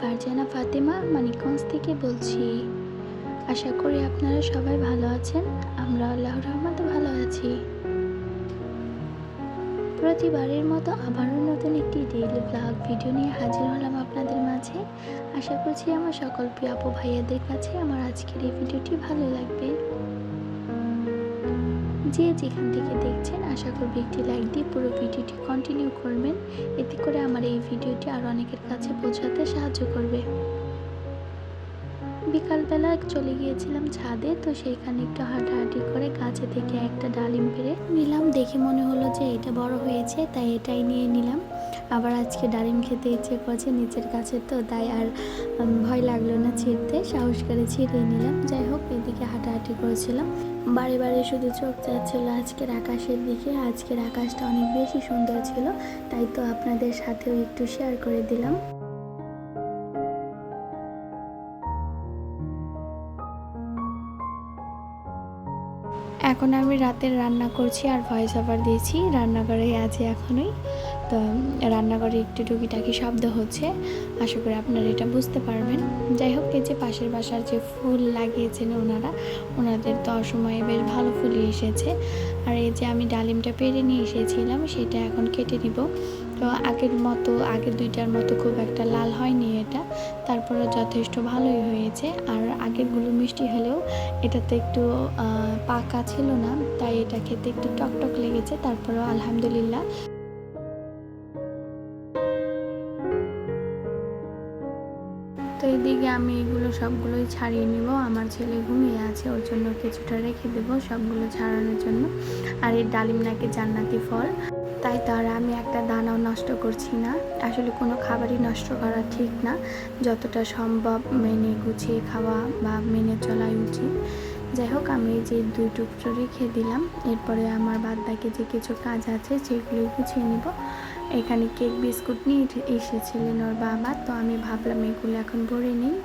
ফারজানা ফাতেমা মানিকগঞ্জ থেকে বলছি, আশা করি আপনারা সবাই ভালো আছেন, আমরা আল্লাহর রহমতে ভালো আছি। প্রতিবারের মতো আবারও নতুন একটি ডেইলি ব্লগ ভিডিও নিয়ে হাজির হলাম আপনাদের মাঝে। আশা করছি আমার সকল প্রিয় আপু ভাইয়াদের কাছে আমার আজকের এই ভিডিওটি ভালো লাগবে। যে যেখান থেকে দেখছেন, আশা করব একটি লাইক দিয়ে পুরো ভিডিওটি কন্টিনিউ করবেন। এতে করে আমার এই ভিডিওটি আর অনেকের কাছে পৌঁছাতে সাহায্য করবে। বিকালবেলা চলে গিয়েছিলাম ছাদে, তো সেইখানে একটু হাঁটাহাঁটি করে গাছে থেকে একটা ডালিম পেরে নিলাম। দেখে মনে হলো যে এটা বড় হয়েছে, তাই এটাই নিয়ে নিলাম। আবার আজকে ডালিম খেতে ইচ্ছে করছে নিচের কাছে তো, তাই আর ভয় লাগল না ছিঁড়তে, সাহস করে ছিঁড়িয়ে নিলাম। যাই হোক, এদিকে হাঁটাহাঁটি করেছিলাম। বারে বারে শুধু চোখ যাচ্ছিল আজকের আকাশের দিকে। আজকের আকাশটা অনেক বেশি সুন্দর ছিল, তাই তো আপনাদের সাথেও একটু শেয়ার করে দিলাম। এখন আমি রাতের রান্না করছি আর ভয়েস ওভার দিয়েছি। রান্নাঘরে আছি এখনই। তো রান্নাঘরে একটু টুকিটাকি শব্দ হচ্ছে। আশা করি আপনারা এটা বুঝতে পারবেন। যাই হোক, এই যে পাশের বাসার যে ফুল লাগিয়েছেন ওনারা, ওনাদের তো অসময়ে বেশ ভালো ফুলই এসেছে। আর এই যে আমি ডালিমটা পেরে নিয়ে এসেছিলাম, সেটা এখন কেটে নিব। তো আগের মতো, আগের দুইটার মতো খুব একটা লাল হয়নি এটা। তারপরে যথেষ্ট ভালোই হয়েছে। আর আগেরগুলো মিষ্টি হলেও এটাতে একটু পাকা ছিল না, তাই এটা খেতে একটু টকটক লেগেছে। তারপরেও আলহামদুলিল্লাহ। তো এইদিকে আমি এগুলো সবগুলোই ছাড়িয়ে নিব। আমার ছেলে ঘুমিয়ে আছে, ওর জন্য কিছুটা রেখে দেব সবগুলো ছাড়ানোর জন্য। আর এই ডালিম নাকি জান্নাতি ফল। তাই তো আর আমি একটা দানাও নষ্ট করছি না। আসলে কোনো খাবারই নষ্ট করা ঠিক না। যতটা সম্ভব মেনে গুছিয়ে খাওয়া বা মেনে চলাই উচিত। যাই হোক, আমি যে দুই টুকরো রেখে দিলাম। এরপরে আমার বাদ বাকি যে কিছু কাজ আছে সেগুলো গুছিয়ে নিব। এখানে কেক, বিস্কুট নিয়ে এসেছিলেন ওর বাবা। তো আমি ভাবলাম এগুলো এখন ভরে নিই।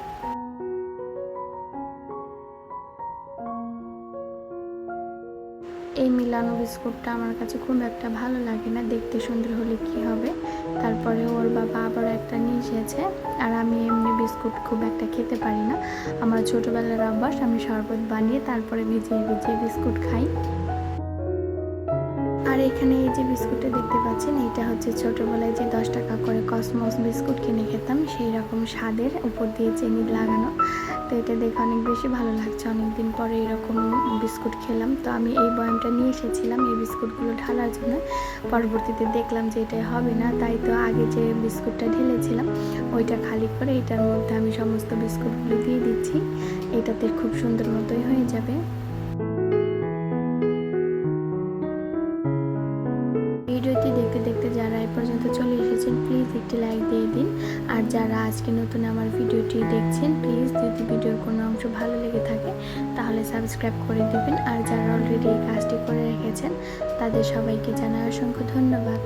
এই মিলানো বিস্কুটটা আমার কাছে খুব একটা ভালো লাগে না। দেখতে সুন্দর হলে কি হবে? তারপরে ওর বাবা আবার একটা নিয়ে এসেছে। আর আমি এমনি বিস্কুট খুব একটা খেতে পারি না। আমার ছোটোবেলার অভ্যাস, আমি শরবত বানিয়ে তারপরে ভিজিয়ে ভিজিয়ে বিস্কুট খাই। আর এখানে এই যে বিস্কুটটা দেখতে পাচ্ছেন এটা হচ্ছে ছোটোবেলায় যে দশ টাকা করে কসমস বিস্কুট কিনে খেতাম, সেই রকম স্বাদের উপর দিয়ে চিনি লাগানো। তো এটা দেখে অনেক বেশি ভালো লাগছে। অনেকদিন পরে এরকম বিস্কুট খেলাম। তো আমি এই বয়ামটা নিয়ে এসেছিলাম, এই বিস্কুটগুলো ঢালার জন্য। পরবর্তীতে দেখলাম যে এটা হবে না, তাই তো আগে যে বিস্কুটটা ঢেলেছিলাম, ওইটা খালি করে এটার মধ্যে আমি সমস্ত বিস্কুটগুলো দিয়ে দিচ্ছি। এটাতে খুব সুন্দর মতোই হয়ে যাবে। একটি লাইক দিয়ে দিন। আর যারা আজকে নতুন আমার ভিডিওটি দেখছেন প্লিজ যদি ভিডিওর কোনো অংশ ভালো লেগে থাকে, তাহলে সাবস্ক্রাইব করে দিবেন। আর যারা অলরেডি এই কাজটি করে রেখেছেন, তাদের সবাইকে জানাই অসংখ্য ধন্যবাদ।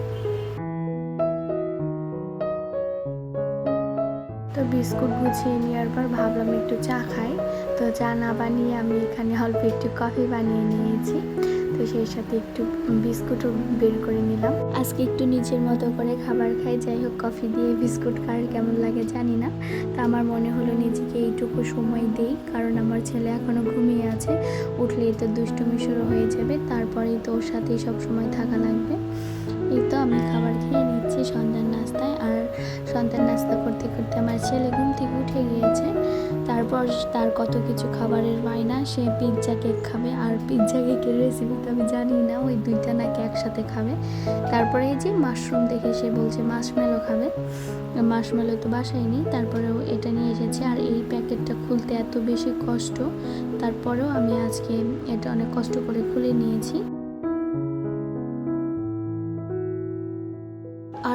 তো বিস্কুট গুছিয়ে নেওয়ার পর ভাবলাম একটু চা খাই। তো চা না বানিয়ে আমি এখানে অল্প একটু কফি বানিয়ে নিয়েছি। তো সেই সাথে একটু বিস্কুটও বের করে নিলাম। আজকে একটু নিজের মতো করে খাবার খাই, যাই হোক কফি দিয়ে বিস্কুট কার কেমন লাগে জানি না। তা আমার মনে হলো নিজেকে এইটুকু সময় দেই, কারণ আমার ছেলে এখনও ঘুমিয়ে আছে। উঠলেই তো দুষ্টুমি শুরু হয়ে যাবে, তারপরেই তো ওর সাথেই সব সময় থাকা লাগবে। এই তো আমি খাবার খেয়ে নিচ্ছি আর সন্ধ্যার নাস্তা করতে করতে আমার ছেলে ঘুম থেকে উঠে গিয়েছে। তারপর তার কত কিছু খাবারের বায়না সে পিৎজা কেক খাবে। আর পিৎজা কেকের রেসিপি তো আমি জানি না, ওই দুইটা নাকি একসাথে খাবে। তারপরে এই যে মাশরুম দেখে সে বলছে মাশমেলো খাবে। মাশমেলো তো বাসায় নেই। তারপরেও এটা নিয়ে এসেছে। আর এই প্যাকেটটা খুলতে এত বেশি কষ্ট। তারপরেও আমি আজকে এটা অনেক কষ্ট করে খুলে নিয়েছি।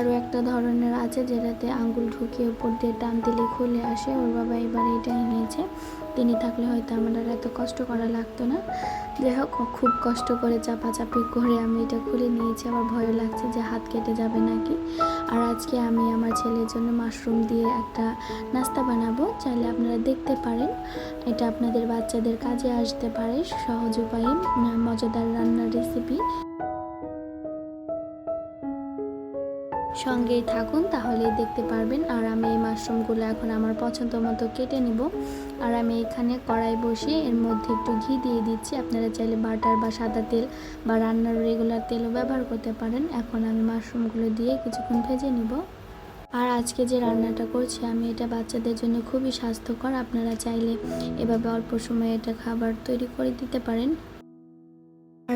আরও একটা ধরনের আছে যেটাতে আঙ্গুল ঢুকিয়ে উপর দিয়ে টান দিলে খুলে আসে। ওর বাবা এবার এটাই নিয়েছে তিনি থাকলে হয়তো আমার এত কষ্ট করা লাগতো না। যাই হোক খুব কষ্ট করে চাপাচাপি করে আমি এটা খুলে নিয়েছি। আমার ভয় লাগছে যে হাত কেটে যাবে নাকি। আর আজকে আমি আমার ছেলের জন্য মাশরুম দিয়ে একটা নাস্তা বানাবো। চাইলে আপনারা দেখতে পারেন। এটা আপনাদের বাচ্চাদের কাজে আসতে পারে। সহজ উপায়ে, মজাদার রান্নার রেসিপি সঙ্গেই থাকুন তাহলে দেখতে পারবেন। আর আমি এই মাশরুমগুলো এখন আমার পছন্দ মতো কেটে নিব। আর আমি এখানে কড়াই বসিয়ে এর মধ্যে একটু ঘি দিয়ে দিচ্ছি। আপনারা চাইলে বাটার বা সাদা তেল বা রান্নার রেগুলার তেলও ব্যবহার করতে পারেন। এখন আমি মাশরুমগুলো দিয়ে কিছুক্ষণ ভেজে নিব। আর আজকে যে রান্নাটা করছি, আমি এটা বাচ্চাদের জন্য খুবই স্বাস্থ্যকর। আপনারা চাইলে এভাবে অল্প সময়ে এটা খাবার তৈরি করে দিতে পারেন।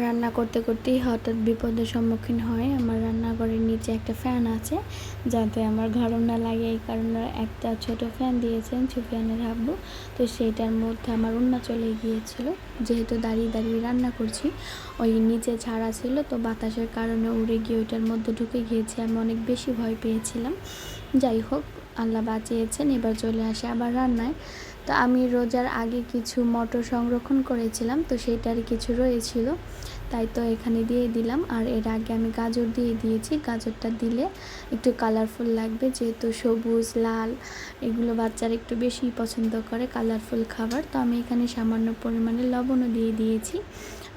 রান্না করতে করতেই হঠাৎ বিপদের সম্মুখীন হয়। আমার রান্নাঘরের নিচে একটা ফ্যান আছে, যাতে আমার গরম না লাগে। এই কারণে একটা ছোট ফ্যান দিয়েছেন সুফিয়ানের হাব্বু তো সেইটার মধ্যে আমার উন্না চলে গিয়েছিল। যেহেতু দাঁড়িয়ে দাঁড়িয়ে রান্না করছি, ওই নিচে ছাড়া ছিল, তো বাতাসের কারণে উড়ে গিয়ে ওইটার মধ্যে ঢুকে গিয়েছে। আমি অনেক বেশি ভয় পেয়েছিলাম। যাই হোক, আল্লাহ বাঁচিয়েছেন, এবার চলে আসে আবার রান্নায়। তো আমি রোজার আগে কিছু মটর সংরক্ষণ করেছিলাম, তো সেইটার কিছু রয়েছিল। তাই তো এখানে দিয়ে দিলাম। আর এর আগে আমি গাজর দিয়ে দিয়েছি। গাজরটা দিলে একটু কালারফুল লাগবে, যেহেতু সবুজ, লাল, এগুলো বাচ্চারা একটু বেশি পছন্দ করে কালারফুল খাবার। তো আমি এখানে সামান্য পরিমাণে লবণও দিয়ে দিয়েছি।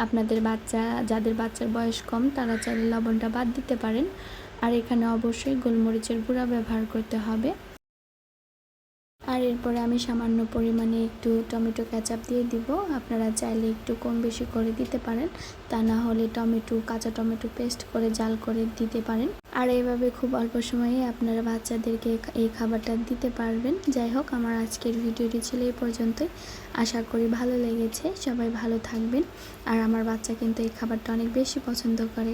আপনাদের বাচ্চা, যাদের বাচ্চার বয়স কম, তারা চাইলে লবণটা বাদ দিতে পারেন। আর এখানে অবশ্যই গোলমরিচের গুঁড়া ব্যবহার করতে হবে। এরপরে আমি সামান্য পরিমাণে একটু টমেটো ক্যাচাপ দিয়ে দিব। আপনারা চাইলে একটু কম বেশি করে দিতে পারেন। তা না হলে টমেটো, কাঁচা টমেটো পেস্ট করে জাল করে দিতে পারেন। আর এইভাবে খুব অল্প সময়ে আপনারা বাচ্চাদেরকে এই খাবারটা দিতে পারবেন। যাই হোক, আমার আজকের ভিডিওটি ছিল এই পর্যন্তই। আশা করি ভালো লেগেছে। সবাই ভালো থাকবেন। আর আমার বাচ্চা কিন্তু এই খাবারটা অনেক বেশি পছন্দ করে।